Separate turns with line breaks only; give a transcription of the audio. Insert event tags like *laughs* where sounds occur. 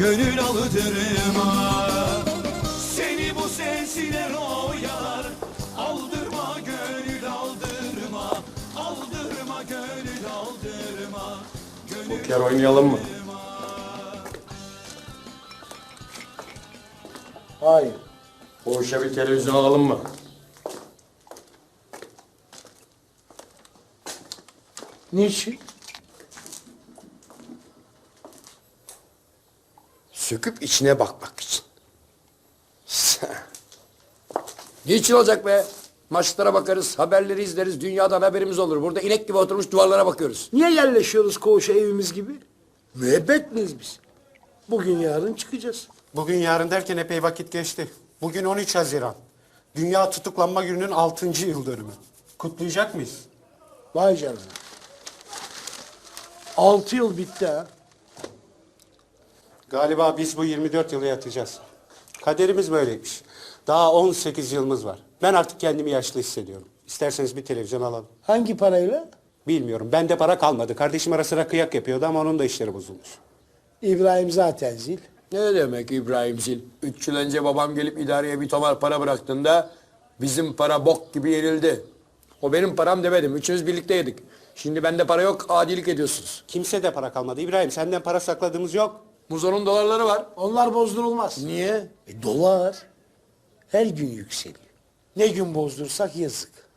gönül aldırma Seni bu sensine royar Aldırma gönül aldırma Aldırma gönül aldırma Gönül
Poker oynayalım mı?
Hayır.
Koğuşa bir televizyon alalım mı?
Niçin?
Söküp içine bakmak için. *laughs* Niçin olacak be? Maçlara bakarız, haberleri izleriz, dünyadan haberimiz olur. Burada inek gibi oturmuş duvarlara bakıyoruz.
Niye yerleşiyoruz koğuşa evimiz gibi? Müebbet miyiz biz? Bugün yarın çıkacağız.
Bugün yarın derken epey vakit geçti. Bugün 13 Haziran. Dünya Tutuklanma Günü'nün 6. yıl dönümü. Kutlayacak mıyız?
Vay canına. Altı yıl bitti ha.
Galiba biz bu 24 yılı yatacağız. Kaderimiz böyleymiş. Daha 18 yılımız var. Ben artık kendimi yaşlı hissediyorum. İsterseniz bir televizyon alalım.
Hangi parayla?
Bilmiyorum. Bende para kalmadı. Kardeşim ara sıra kıyak yapıyordu ama onun da işleri bozulmuş.
İbrahim zaten zil.
Ne demek İbrahim Zil? Üç yıl önce babam gelip idareye bir tomar para bıraktığında bizim para bok gibi yenildi. O benim param demedim. Üçünüz birlikte yedik. Şimdi bende para yok, adilik ediyorsunuz.
Kimse de para kalmadı. İbrahim senden para sakladığımız yok.
Muzo'nun dolarları var.
Onlar bozdurulmaz.
Niye?
E, dolar her gün yükseliyor. Ne gün bozdursak yazık.